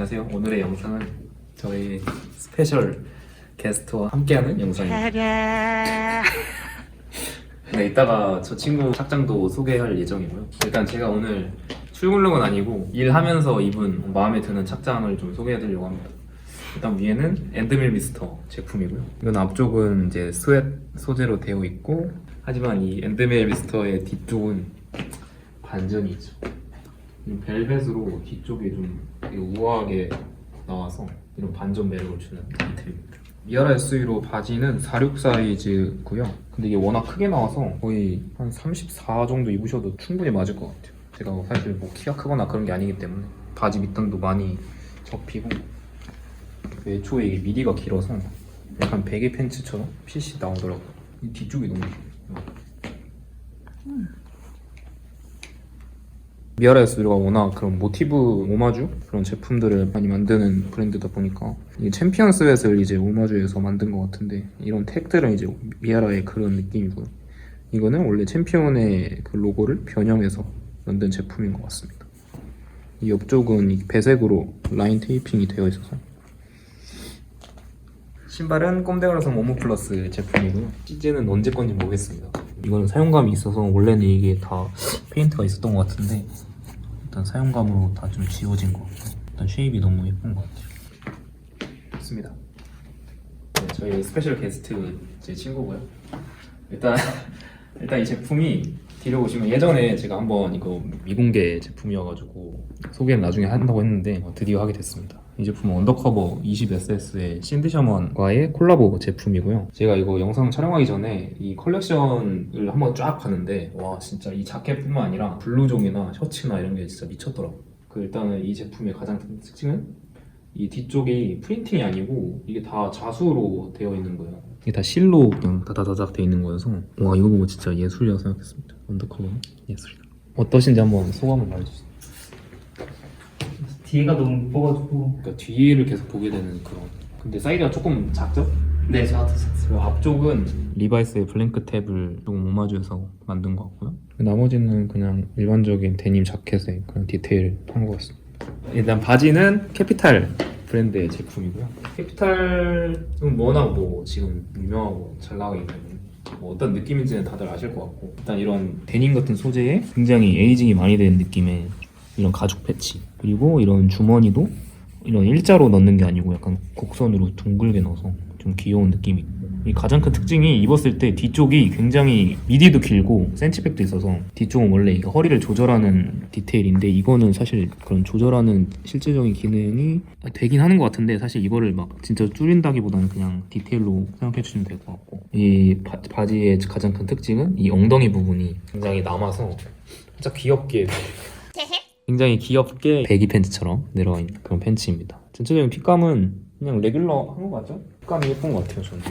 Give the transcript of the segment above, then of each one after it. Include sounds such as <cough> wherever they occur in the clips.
안녕하세요. 오늘의 영상은 저희 스페셜 게스트와 함께하는 영상입니다. <laughs> 네, 이따가 저 친구 착장도 소개할 예정이고요. 일단 제가 오늘 출근룩은 아니고 일하면서 입은 마음에 드는 착장을 좀 소개해드리려고 합니다. 일단 위에는 엔드밀 미스터 제품이고요. 이건 앞쪽은 이제 스웨트 소재로 되어 있고 하지만 이 엔드밀 미스터의 뒤쪽은 반전이 있죠. 이 벨벳으로 뒤쪽이 좀 우아하게 나와서 이런 반전 매력을 주는 디테일입니다. 미아라 SE로 바지는 46 사이즈고요. 근데 이게 워낙 크게 나와서 거의 한 34 정도 입으셔도 충분히 맞을 것 같아요. 제가 사실 뭐 키가 크거나 그런 게 아니기 때문에 바지 밑단도 많이 접히고 애초에 이게 미디가 길어서 약간 베개 팬츠처럼 핏이 나오더라고요. 이 뒤쪽이 너무 길어요. 미아라 에스가 워낙 그런 모티브 오마주 그런 제품들을 많이 만드는 브랜드다 보니까 이 챔피언 스웨트를 이제 오마주에서 만든 것 같은데 이런 택들은 이제 미아라의 그런 느낌이고요. 이거는 원래 챔피언의 그 로고를 변형해서 만든 제품인 것 같습니다. 이 옆쪽은 이 배색으로 라인 테이핑이 되어 있어서 신발은 꼼데가라서 모모 플러스 제품이고요. 시즌은 언제 건지 모르겠습니다. 이거는 사용감이 있어서 원래는 이게 다 페인트가 있었던 것 같은데 일단 사용감으로 다 좀 지워진 것 같고 일단 쉐입이 너무 예쁜 것 같아요. 좋습니다. 네, 저희 스페셜 게스트 제 친구고요. 일단 <laughs> 일단 이 제품이 뒤로 오시면 예전에 제가 한번 이거 미공개 제품이어가지고 소개는 나중에 한다고 했는데 어, 드디어 하게 됐습니다. 이 제품은 언더커버 20SS의 신드셔먼과의 콜라보 제품이고요. 제가 이거 영상 촬영하기 전에 이 컬렉션을 한번 쫙 봤는데 와 진짜 이 자켓뿐만 아니라 블루종이나 셔츠나 이런 게 진짜 미쳤더라고요. 그 일단은 이 제품의 가장 큰 특징은 이 뒤쪽이 프린팅이 아니고 이게 다 자수로 되어 있는 거예요. 이게 다 실로 그냥 다다다닥 되어 있는 거여서 와 이거 보고 진짜 예술이라고 생각했습니다. 언더커버는 예술이다. 어떠신지 한번 소감을 말해주세요. 뒤가 너무 예뻐가지고 그러니까 뒤를 계속 보게 되는 그런. 근데 사이즈가 조금 작죠? 네 저한테 샀어요 그리고 앞쪽은 리바이스의 블랭크 탭을 조금 오마주해서 만든 것 같고요. 나머지는 그냥 일반적인 데님 자켓에 그런 디테일 한 것 같습니다. 일단 바지는 캐피탈 브랜드의 제품이고요. 캐피탈은 워낙 뭐 지금 유명하고 잘 나가기 때문에 뭐 어떤 느낌인지는 다들 아실 것 같고 일단 이런 데님 같은 소재에 굉장히 에이징이 많이 된 느낌의 이런 가죽 패치 그리고 이런 주머니도 이런 일자로 넣는 게 아니고 약간 곡선으로 둥글게 넣어서 좀 귀여운 느낌이. 이 가장 큰 특징이 입었을 때 뒤쪽이 굉장히 미디도 길고 센치백도 있어서 뒤쪽은 원래 허리를 조절하는 디테일인데 이거는 사실 그런 조절하는 실제적인 기능이 되긴 하는 것 같은데 사실 이거를 막 진짜 줄인다기보다는 그냥 디테일로 생각해 주시면 될 것 같고. 이 바, 바지의 가장 큰 특징은 이 엉덩이 부분이 굉장히 남아서 진짜 귀엽게 굉장히 귀엽게 배기 팬츠처럼 내려와 있는 그런 팬츠입니다. 전체적인 핏감은 그냥 레귤러 한거 같죠? 핏감이 예쁜 것 같아요, 저는.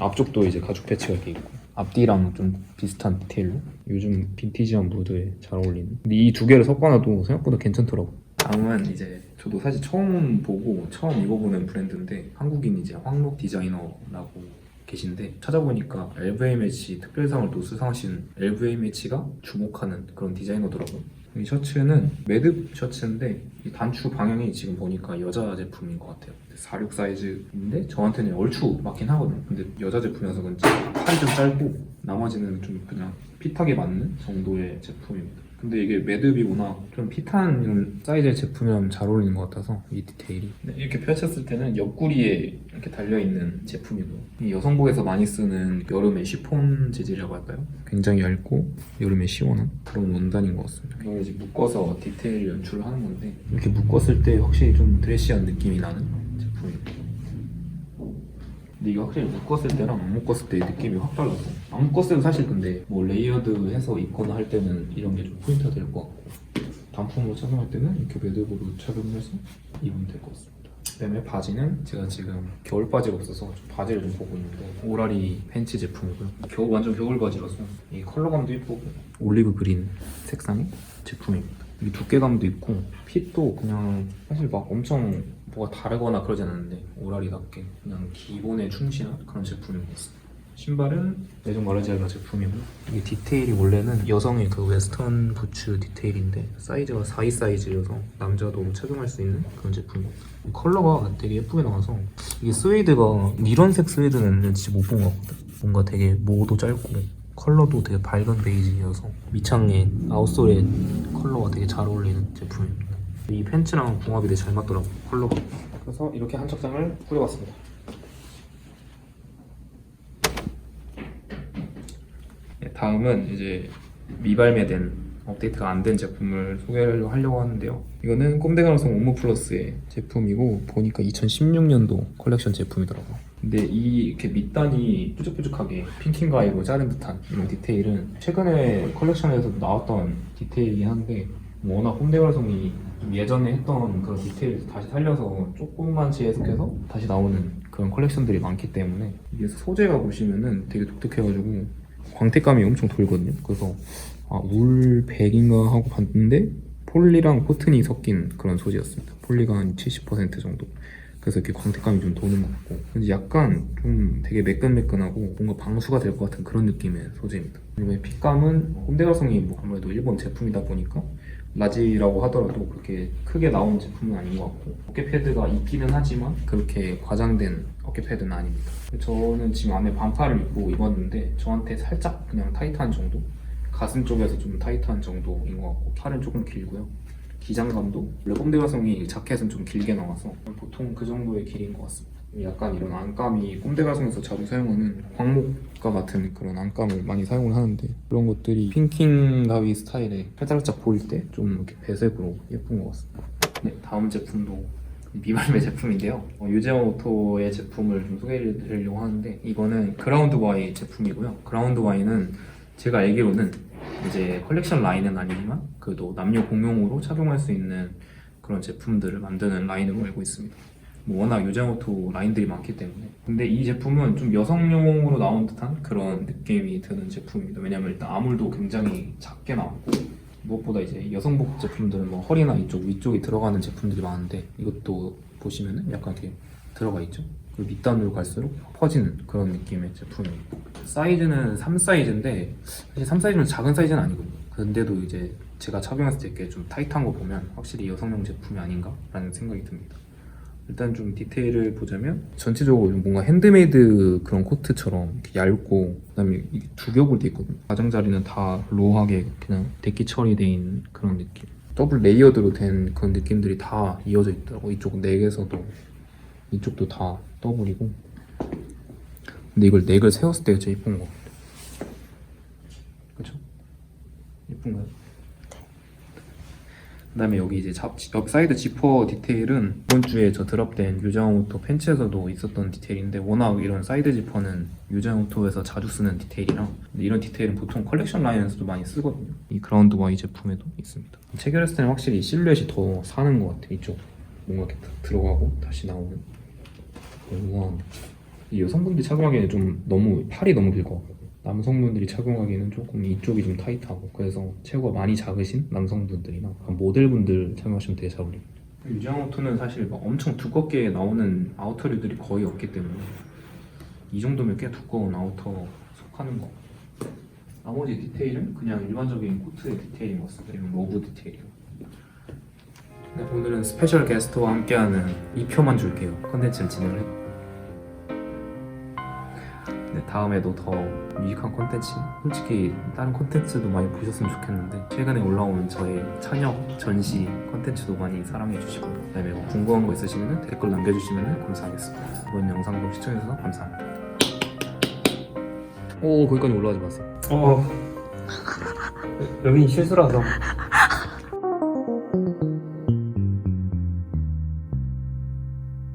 앞쪽도 이제 가죽 패치가 이렇게 있고 앞뒤랑 좀 비슷한 디테일로 요즘 빈티지한 무드에 잘 어울리는 근데 이 두 개를 섞어놔도 생각보다 괜찮더라고요. 다음은 이제 저도 사실 처음 보고 처음 입어보는 브랜드인데 한국인 이제 황록 디자이너라고 계신데 찾아보니까 LVMH 특별상을 또 수상하신 LVMH가 주목하는 그런 디자이너더라고요. 이 셔츠는 매듭 셔츠인데 이 단추 방향이 지금 보니까 여자 제품인 것 같아요. 46 사이즈인데 저한테는 얼추 맞긴 하거든요. 근데 여자 제품이어서 그런지 팔이 좀 짧고 나머지는 좀 그냥 핏하게 맞는 정도의 제품입니다. 근데 이게 매듭이 워낙 좀 핏한 이런 사이즈의 제품이랑 잘 어울리는 것 같아서 이 디테일이. 네, 이렇게 펼쳤을 때는 옆구리에 이렇게 달려있는 제품이고요 이 여성복에서 많이 쓰는 여름의 시폰 재질이라고 할까요? 굉장히 얇고 여름에 시원한 그런 원단인 것 같습니다. 이걸 이제 묶어서 디테일 연출을 하는 건데. 이렇게 묶었을 때 확실히 좀 드레시한 느낌이 나는 근데 이게 확실히 묶었을 때랑 안 묶었을 때의 느낌이 확 달라서. 안 묶었을 때는 사실 근데 뭐 레이어드 해서 입거나 할 때는 이런 게 좀 포인트가 될 것 같고. 단품으로 착용할 때는 이렇게 매듭으로 착용해서 입으면 될 것 같습니다. 그다음에 바지는 제가 지금 겨울 바지가 없어서 좀 바지를 좀 보고 있는데 오라리 팬츠 제품이고요. 겨울 완전 겨울 바지라서 이 컬러감도 예쁘고 올리브 그린 색상의 제품입니다 이 두께감도 있고 핏도 그냥 사실 막 엄청 뭐가 다르거나 그러진 않는데 오라리답게 그냥 기본에 충실한 그런 제품인 것 같습니다 신발은 레종 마르지아가 제품이고 이게 디테일이 원래는 여성의 그 웨스턴 부츠 디테일인데 사이즈가 4이 사이즈여서 남자도 착용할 수 있는 그런 제품입니다. 이 컬러가 되게 예쁘게 나와서 이게 스웨이드가 이런 색 스웨이드는 진짜 못 본 것 같거든. 뭔가 되게 모도 짧고 컬러도 되게 밝은 베이지여서 밑창에 아웃솔의 컬러가 되게 잘 어울리는 제품입니다. 이 팬츠랑 궁합이 되게 잘 맞더라고 컬러가. 그래서 이렇게 한 척장을 뿌려봤습니다. 네, 다음은 이제 미발매된 업데이트가 안 된 제품을 소개를 하려고 하는데요. 이거는 꼼데가노성 오모 플러스의 제품이고 보니까 2016년도 컬렉션 제품이더라고요. 근데 이 이렇게 밑단이 뾰족뾰족하게 핑킹 가이로 자른 듯한 이런 디테일은 최근에 컬렉션에서 나왔던 디테일이긴 한데 뭐 워낙 꼼데가노성이 예전에 했던 그런 디테일을 다시 살려서 조금만 해석해서 다시 나오는 그런 컬렉션들이 많기 때문에 이게 소재가 보시면은 되게 독특해가지고 광택감이 엄청 돌거든요. 그래서 아, 울백인가 하고 봤는데 폴리랑 코튼이 섞인 그런 소재였습니다. 폴리가 한 70% 정도. 그래서 이렇게 광택감이 좀 도는 것 같고 근데 약간 좀 되게 매끈매끈하고 뭔가 방수가 될 것 같은 그런 느낌의 소재입니다. 그리고 핏감은 홈데가성이 뭐 아무래도 일본 제품이다 보니까 라지라고 하더라도 그렇게 크게 나온 제품은 아닌 것 같고 어깨 패드가 있기는 하지만 그렇게 과장된 어깨 패드는 아닙니다. 저는 지금 안에 반팔을 입고 입었는데 저한테 살짝 그냥 타이트한 정도 가슴 쪽에서 좀 타이트한 정도인 것 같고 팔은 조금 길고요. 기장감도 원래 꼼데가성이 자켓은 좀 길게 나와서 보통 그 정도의 길이인 것 같습니다. 약간 이런 안감이 꼼데가성에서 자주 사용하는 광목과 같은 그런 안감을 많이 사용을 하는데 그런 것들이 핑킹 가위 스타일에 살짝살짝 보일 때 좀 이렇게 배색으로 예쁜 것 같습니다. 네, 다음 제품도 미발매 제품인데요. 어, 유재원 오토의 제품을 좀 소개해 드리려고 하는데 이거는 그라운드 와이 제품이고요. 그라운드 와이는 제가 알기로는 이제 컬렉션 라인은 아니지만 그래도 남녀 공용으로 착용할 수 있는 그런 제품들을 만드는 라인으로 알고 있습니다. 뭐 워낙 유재오토 라인들이 많기 때문에 근데 이 제품은 좀 여성용으로 나온 듯한 그런 느낌이 드는 제품입니다. 왜냐면 일단 아물도 굉장히 작게 나왔고 무엇보다 이제 여성복 제품들은 뭐 허리나 이쪽 위쪽이 들어가는 제품들이 많은데 이것도 보시면은 약간 이렇게 들어가 있죠. 그 밑단으로 갈수록 퍼지는 그런 느낌의 제품입니다. 사이즈는 3 사이즈인데 사실 3 사이즈는 작은 사이즈는 아니거든요. 근데도 이제 제가 착용했을 때 이렇게 좀 타이트한 거 보면 확실히 여성용 제품이 아닌가라는 생각이 듭니다. 일단 좀 디테일을 보자면 전체적으로 좀 뭔가 핸드메이드 그런 코트처럼 얇고 그다음에 두 겹으로 돼 있거든요. 가장자리는 다 로우하게 그냥 데끼 처리돼 있는 그런 느낌. 더블 레이어드로 된 그런 느낌들이 다 이어져 있더라고. 이쪽 넥에서도 이쪽도 다 더블이고. 근데 이걸 넥을 세웠을 때가 제일 예쁜 거 같아요. 그렇죠? 예쁜가요? 그 다음에 여기 이제 잡, 옆 사이드 지퍼 디테일은 이번 주에 저 드랍된 유장오토 팬츠에서도 있었던 디테일인데 워낙 이런 사이드 지퍼는 유장오토에서 자주 쓰는 디테일이라 근데 이런 디테일은 보통 컬렉션 라인에서도 많이 쓰거든요. 이 그라운드 와이 제품에도 있습니다. 체결했을 때는 확실히 실루엣이 더 사는 것 같아 이쪽 뭔가 이렇게 딱 들어가고 다시 나오는 우와 이 여성분들이 착용하기에는 좀 너무 팔이 너무 길것 같거든요. 남성분들이 착용하기에는 조금 이쪽이 좀 타이트하고 그래서 체구가 많이 작으신 남성분들이나 모델분들 착용하시면 되게 잘 어울립니다. 유장 아우터는 사실 막 엄청 두껍게 나오는 아우터류들이 거의 없기 때문에 이 정도면 꽤 두꺼운 아우터 속하는 거. 나머지 디테일은 그냥 일반적인 코트의 디테일인 것 같습니다. 로브 디테일이요. 네, 오늘은 스페셜 게스트와 함께하는 2표만 줄게요. 컨텐츠를 진행을 해요. 네, 다음에도 더 유익한 콘텐츠 솔직히 다른 콘텐츠도 많이 보셨으면 좋겠는데 최근에 올라온 저의 찬혁 전시 콘텐츠도 많이 사랑해 주시고 그다음에 뭐 궁금한 거 있으시면 댓글 남겨주시면 감사하겠습니다 이번 영상도 시청해주셔서 감사합니다 오 거기까지 올라가지 마세요 어. 여긴 실수라서.